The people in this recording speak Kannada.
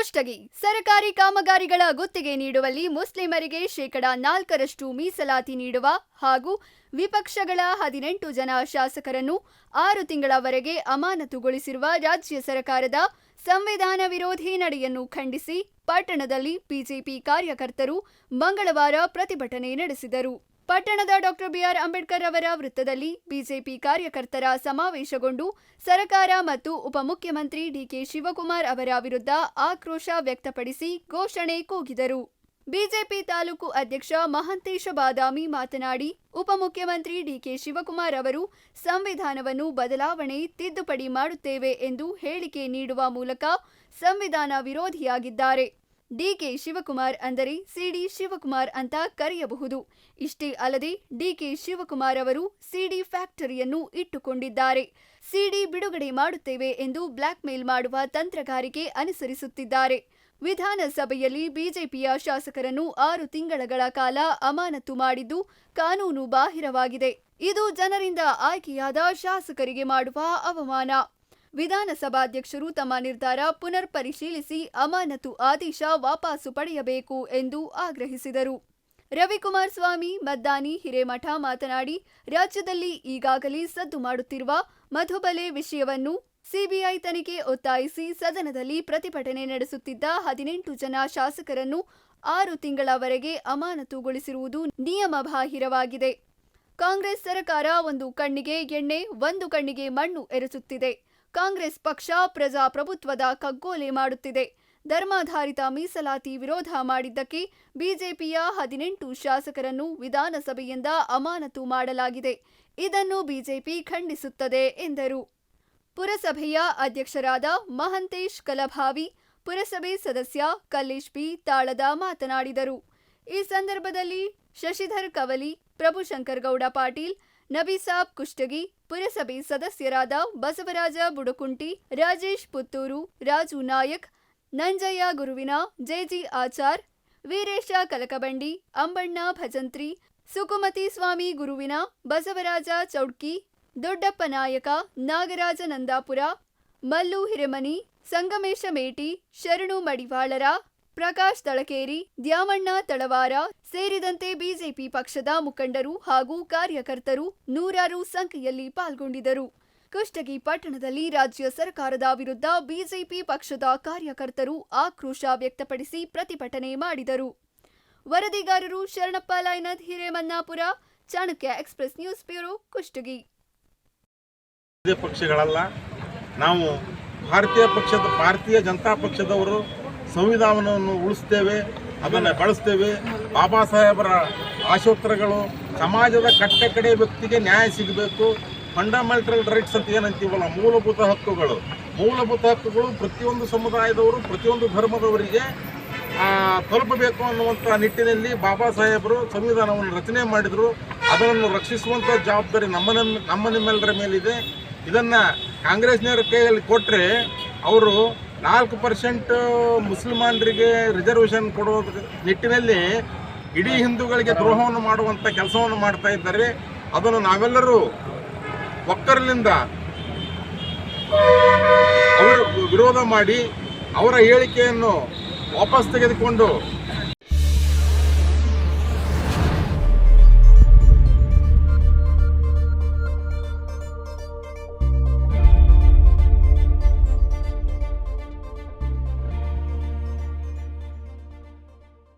ಕುಷ್ಟಗಿ ಸರಕಾರಿ ಕಾಮಗಾರಿಗಳ ಗುತ್ತಿಗೆ ನೀಡುವಲ್ಲಿ ಮುಸ್ಲಿಮರಿಗೆ ಶೇಕಡ ನಾಲ್ಕರಷ್ಟು ಮೀಸಲಾತಿ ನೀಡುವ ಹಾಗೂ ವಿಪಕ್ಷಗಳ ಹದಿನೆಂಟು ಜನ ಶಾಸಕರನ್ನು ಆರು ತಿಂಗಳವರೆಗೆ ಅಮಾನತುಗೊಳಿಸಿರುವ ರಾಜ್ಯ ಸರ್ಕಾರದ ಸಂವಿಧಾನ ವಿರೋಧಿ ನಡೆಯನ್ನು ಖಂಡಿಸಿ, ಪಟ್ಟಣದಲ್ಲಿ ಬಿಜೆಪಿ ಕಾರ್ಯಕರ್ತರು ಮಂಗಳವಾರ ಪ್ರತಿಭಟನೆ ನಡೆಸಿದರು. ಪಟ್ಟಣದ ಡಾಕ್ಟರ್ ಬಿಆರ್ ಅಂಬೇಡ್ಕರ್ ಅವರ ವೃತ್ತದಲ್ಲಿ ಬಿಜೆಪಿ ಕಾರ್ಯಕರ್ತರ ಸಮಾವೇಶಗೊಂಡು ಸರಕಾರ ಮತ್ತು ಉಪಮುಖ್ಯಮಂತ್ರಿ ಡಿಕೆ ಶಿವಕುಮಾರ್ ಅವರ ವಿರುದ್ಧ ಆಕ್ರೋಶ ವ್ಯಕ್ತಪಡಿಸಿ ಘೋಷಣೆ ಕೂಗಿದರು. ಬಿಜೆಪಿ ತಾಲೂಕು ಅಧ್ಯಕ್ಷ ಮಹಂತೇಶ ಬಾದಾಮಿ ಮಾತನಾಡಿ, ಉಪಮುಖ್ಯಮಂತ್ರಿ ಡಿಕೆ ಶಿವಕುಮಾರ್ ಅವರು ಸಂವಿಧಾನವನ್ನು ಬದಲಾವಣೆ ತಿದ್ದುಪಡಿ ಮಾಡುತ್ತೇವೆ ಎಂದು ಹೇಳಿಕೆ ನೀಡುವ ಮೂಲಕ ಸಂವಿಧಾನ ವಿರೋಧಿಯಾಗಿದ್ದಾರೆ. ಡಿಕೆ ಶಿವಕುಮಾರ್ ಅಂದರೆ ಸಿಡಿ ಶಿವಕುಮಾರ್ ಅಂತ ಕರೆಯಬಹುದು. ಇಷ್ಟೇ ಅಲ್ಲದೆ ಡಿಕೆ ಶಿವಕುಮಾರ್ ಅವರು ಸಿಡಿ ಫ್ಯಾಕ್ಟರಿಯನ್ನು ಇಟ್ಟುಕೊಂಡಿದ್ದಾರೆ. ಸಿಡಿ ಬಿಡುಗಡೆ ಮಾಡುತ್ತೇವೆ ಎಂದು ಬ್ಲಾಕ್ ಮೇಲ್ ಮಾಡುವ ತಂತ್ರಗಾರಿಕೆ ಅನುಸರಿಸುತ್ತಿದ್ದಾರೆ. ವಿಧಾನಸಭೆಯಲ್ಲಿ ಬಿಜೆಪಿಯ ಶಾಸಕರನ್ನು ಆರು ತಿಂಗಳಗಳ ಕಾಲ ಅಮಾನತು ಮಾಡಿದ್ದು ಕಾನೂನು ಬಾಹಿರವಾಗಿದೆ. ಇದು ಜನರಿಂದ ಆಯ್ಕೆಯಾದ ಶಾಸಕರಿಗೆ ಮಾಡುವ ಅವಮಾನ. ವಿಧಾನಸಭಾಧ್ಯಕ್ಷರು ತಮ್ಮ ನಿರ್ಧಾರ ಪುನರ್ ಪರಿಶೀಲಿಸಿ ಅಮಾನತು ಆದೇಶ ವಾಪಸು ಪಡೆಯಬೇಕು ಎಂದು ಆಗ್ರಹಿಸಿದರು. ರವಿಕುಮಾರ್ ಸ್ವಾಮಿ, ಮದ್ದಾನಿ, ಹಿರೇಮಠ ಮಾತನಾಡಿ, ರಾಜ್ಯದಲ್ಲಿ ಈಗಾಗಲೇ ಸದ್ದು ಮಾಡುತ್ತಿರುವ ಮಧುಬಲೆ ವಿಷಯವನ್ನು ಸಿಬಿಐ ತನಿಖೆ ಒತ್ತಾಯಿಸಿ ಸದನದಲ್ಲಿ ಪ್ರತಿಭಟನೆ ನಡೆಸುತ್ತಿದ್ದ ಹದಿನೆಂಟು ಜನ ಶಾಸಕರನ್ನು ಆರು ತಿಂಗಳವರೆಗೆ ಅಮಾನತುಗೊಳಿಸಿರುವುದು ನಿಯಮಬಾಹಿರವಾಗಿದೆ. ಕಾಂಗ್ರೆಸ್ ಸರ್ಕಾರ ಒಂದು ಕಣ್ಣಿಗೆ ಎಣ್ಣೆ, ಒಂದು ಕಣ್ಣಿಗೆ ಮಣ್ಣು ಎರಚುತ್ತಿದೆ. ಕಾಂಗ್ರೆಸ್ ಪಕ್ಷ ಪ್ರಜಾಪ್ರಭುತ್ವದ ಕಗ್ಗೊಲೆ ಮಾಡುತ್ತಿದೆ. ಧರ್ಮಾಧಾರಿತ ಮೀಸಲಾತಿ ವಿರೋಧ ಮಾಡಿದ್ದಕ್ಕೆ ಬಿಜೆಪಿಯ ಹದಿನೆಂಟು ಶಾಸಕರನ್ನು ವಿಧಾನಸಭೆಯಿಂದ ಅಮಾನತು ಮಾಡಲಾಗಿದೆ. ಇದನ್ನು ಬಿಜೆಪಿ ಖಂಡಿಸುತ್ತದೆ ಎಂದರು. ಪುರಸಭೆಯ ಅಧ್ಯಕ್ಷರಾದ ಮಹಂತೇಶ್ ಕಲಭಾವಿ, ಪುರಸಭೆ ಸದಸ್ಯ ಕಲ್ಲೇಶ್ ಬಿ ತಾಳದ ಮಾತನಾಡಿದರು. ಈ ಸಂದರ್ಭದಲ್ಲಿ ಶಶಿಧರ್ ಕವಲಿ ಪ್ರಭುಶಂಕರ್ ಗೌಡ ಪಾಟೀಲ್, ನಬೀಸಾಬ್ ಕುಷ್ಟಗಿ ಪುರಸಭೆ ಸದಸ್ಯರಾದ ಬಸವರಾಜ ಬುಡಕುಂಟಿ, ರಾಜೇಶ್ ಪುತ್ತೂರು, ರಾಜು ನಾಯಕ್, ನಂಜಯ್ಯ ಗುರುವಿನ, ಜೆಜಿ ಆಚಾರ್, ವೀರೇಶ ಕಲಕಬಂಡಿ, ಅಂಬಣ್ಣ ಭಜಂತ್ರಿ, ಸುಕುಮತಿ ಸ್ವಾಮಿ ಗುರುವಿನ, ಬಸವರಾಜ ಚೌಡ್ಕಿ, ದೊಡ್ಡಪ್ಪ ನಾಯಕ, ನಾಗರಾಜ ನಂದಾಪುರ, ಮಲ್ಲು ಹಿರೇಮನಿ, ಸಂಗಮೇಶ ಮೇಟಿ, ಶರಣು ಮಡಿವಾಳರ ಪ್ರಕಾಶ್ ತಳಕೇರಿ, ದ್ಯಾಮಣ್ಣ ತಳವಾರ ಸೇರಿದಂತೆ ಬಿಜೆಪಿ ಪಕ್ಷದ ಮುಖಂಡರು ಹಾಗೂ ಕಾರ್ಯಕರ್ತರು ನೂರಾರು ಸಂಖ್ಯೆಯಲ್ಲಿ ಪಾಲ್ಗೊಂಡಿದ್ದರು. ಕುಷ್ಟಗಿ ಪಟ್ಟಣದಲ್ಲಿ ರಾಜ್ಯ ಸರ್ಕಾರದ ವಿರುದ್ಧ ಬಿಜೆಪಿ ಪಕ್ಷದ ಕಾರ್ಯಕರ್ತರು ಆಕ್ರೋಶ ವ್ಯಕ್ತಪಡಿಸಿ ಪ್ರತಿಭಟನೆ ಮಾಡಿದರು. ವರದಿಗಾರರು Sharanappa Lainad, Hiremannapura, Chanakya express news bureau Kushtagi. ಪಕ್ಷಗಳಲ್ಲ, ನಾವು ಭಾರತೀಯ ಪಕ್ಷದ, ಭಾರತೀಯ ಜನತಾ ಪಕ್ಷದವರು ಸಂವಿಧಾನವನ್ನು ಉಳಿಸ್ತೇವೆ, ಅದನ್ನು ಬಳಸ್ತೇವೆ. ಬಾಬಾ ಸಾಹೇಬರ ಆಶೋತ್ತರಗಳು ಸಮಾಜದ ಕಟ್ಟ ವ್ಯಕ್ತಿಗೆ ನ್ಯಾಯ ಸಿಗಬೇಕು. ಫಂಡಮೆಂಟಲ್ ರೈಟ್ಸ್ ಅಂತ ಏನಂತೀವಲ್ಲ, ಮೂಲಭೂತ ಹಕ್ಕುಗಳು. ಮೂಲಭೂತ ಹಕ್ಕುಗಳು ಪ್ರತಿಯೊಂದು ಸಮುದಾಯದವರು, ಪ್ರತಿಯೊಂದು ಧರ್ಮದವರಿಗೆ ತಲುಪಬೇಕು ಅನ್ನುವಂಥ ನಿಟ್ಟಿನಲ್ಲಿ ಬಾಬಾ ಸಾಹೇಬರು ಸಂವಿಧಾನವನ್ನು ರಚನೆ ಮಾಡಿದರು. ಅದನ್ನು ರಕ್ಷಿಸುವಂಥ ಜವಾಬ್ದಾರಿ ನಮ್ಮ ನಮ್ಮ ನಿಮ್ಮೆಲ್ಲರ ಮೇಲಿದೆ. ಇದನ್ನು ಕಾಂಗ್ರೆಸ್ನವರ ಕೈಯಲ್ಲಿ ಕೊಟ್ಟರೆ ಅವರು ನಾಲ್ಕು ಪರ್ಸೆಂಟ್ ಮುಸಲ್ಮಾನರಿಗೆ ರಿಸರ್ವೇಷನ್ ಕೊಡುವ ನಿಟ್ಟಿನಲ್ಲಿ ಇಡೀ ಹಿಂದೂಗಳಿಗೆ ದ್ರೋಹವನ್ನು ಮಾಡುವಂಥ ಕೆಲಸವನ್ನು ಮಾಡ್ತಾ ಇದ್ದಾರೆ. ಅದನ್ನು ನಾವೆಲ್ಲರೂ ಒಕ್ಕರಲಿಂದ ಅವರು ವಿರೋಧ ಮಾಡಿ ಅವರ ಹೇಳಿಕೆಯನ್ನು ವಾಪಸ್ ತೆಗೆದುಕೊಂಡು